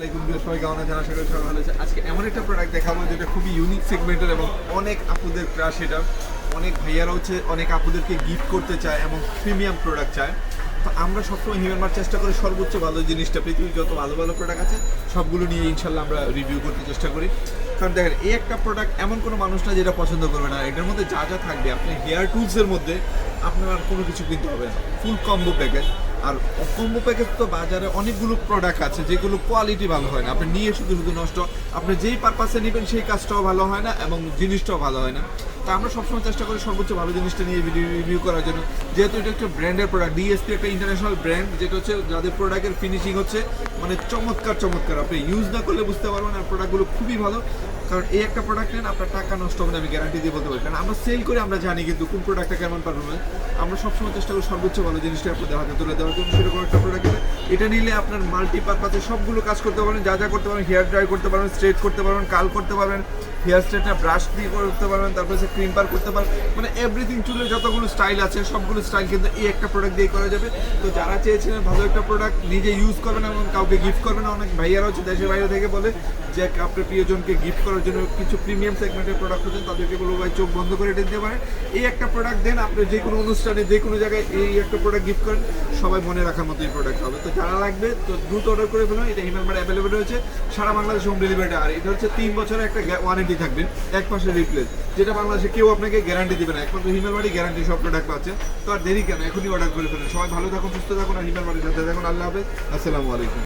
আলাইকুম বিরোধ সবাই কেমন আছেন? আশা সবাই ভালো আছে আজকে এমন একটা প্রোডাক্ট দেখাবো যেটা খুবই ইউনিক সেগমেন্টের এবং অনেক আপুদের ক্রাশ এটা। অনেক ভাইয়ারা হচ্ছে, অনেক আপুদেরকে গিফট করতে চায় এবং প্রিমিয়াম প্রোডাক্ট চায়। তো আমরা সবসময় হিউম্যান মার চেষ্টা করি সর্বোচ্চ ভালো জিনিসটা, পৃথিবীর যত ভালো ভালো প্রোডাক্ট আছে, সবগুলো নিয়ে ইনশাল্লাহ আমরা রিভিউ করতে চেষ্টা করি। কারণ দেখেন, এই একটা প্রোডাক্ট এমন কোনো মানুষ না যেটা পছন্দ করবে না। এটার মধ্যে যা যা থাকবে, আপনি হেয়ার টুলসের মধ্যে আপনার আর কোনো কিছু কিনতে হবে না। ফুল কম্বো প্যাকেজ আর কম্বো প্যাকেজ তো বাজারে অনেকগুলো প্রোডাক্ট আছে, যেগুলো কোয়ালিটি ভালো হয় না। আপনি নিয়ে শুধু শুধু নষ্ট, আপনি যেই পারপাসে নেবেন সেই কাজটাও ভালো হয় না এবং জিনিসটাও ভালো হয় না। তা আমরা সবসময় চেষ্টা করি সর্বোচ্চ ভালো জিনিসটা নিয়ে ভিডিও রিভিউ করার জন্য। যেহেতু এটা একটা ব্র্যান্ডের প্রোডাক্ট ডিএসপি একটা ইন্টারন্যাশনাল ব্র্যান্ড যেটা হচ্ছে যাদের প্রোডাক্টের ফিনিশিং হচ্ছে মানে চমৎকার চমৎকার। আপনি ইউজ না করলে বুঝতে পারবেন আর প্রোডাক্টগুলো খুবই ভালো। কারণ এই একটা প্রোডাক্ট নেন, আপনার টাকা নষ্ট হবে আমি গ্যারান্টি দিয়ে বলতে পারি। কারণ আমরা সেল করে, আমরা জানি কিন্তু কোন প্রোডাক্টটা কেমন পারফরমেন্স আমরা সবসময় চেষ্টা করি সর্বোচ্চ ভালো জিনিসটা আপনাদের হাতে তুলে দেওয়ার। জন্য সেরকম একটা কিনে এটা নিলে আপনার মাল্টিপারপাসে সবগুলো কাজ করতে পারবেন। যা যা করতে পারবেন হেয়ার ড্রাই করতে পারবেন স্ট্রেট করতে পারবেন কাল করতে পারবেন। হেয়ার স্ট্রেটটা ব্রাশ দিয়ে করতে পারবেন, তারপরে সে ক্রিম পার করতে পারবেন। মানে এভরিথিং চুলের যতগুলো স্টাইল আছে, সবগুলো স্টাইল কিন্তু এই একটা প্রোডাক্ট দিয়ে করা যাবে। তো যারা চেয়েছিলেন ভালো একটা প্রোডাক্ট নিজে ইউজ করবেন এবং কাউকে গিফট করবেন অনেক ভাইয়ারা হচ্ছে দেশের বাইরে থেকে বলে যে, আপনার প্রিয়জনকে গিফট করার জন্য কিছু প্রিমিয়াম সেগমেন্টের প্রোডাক্ট হচ্ছেন তাদেরকে বলব ভাই, চোখ বন্ধ করে এটা দিতে পারেন। এই একটা প্রোডাক্ট দেন, আপনি যে কোনো অনুষ্ঠানে, যে কোনো জায়গায় এই একটা প্রোডাক্ট গিফট করেন, সবাই মনে রাখার মতো এই প্রোডাক্ট হবে। তো যারা লাগবে, তো দ্রুত অর্ডার করে ফেলুন, এটা হিমালবার অ্যাভেলেবেল রয়েছে, সারা বাংলাদেশ হোম ডেলিভারিটা আর এটা হচ্ছে তিন বছরের একটা ওয়ারেন্টি থাকবে, এক মাসের রিপ্লেস যেটা বাংলাদেশে কেউ আপনাকে গ্যারান্টি দেবে না। একমাত্র হিমালবাড়ি গ্যারান্টি সব প্রোডাক্ট পাচ্ছে। তো আর দেরি কেন? এখনই অর্ডার করে ফেলেন। সবাই ভালো থাকুন, সুস্থ থাকুন, আর হিমালবাড়ির সাথে থাকুন। আল্লাহ হাফেজ। আসসালামু আলাইকুম।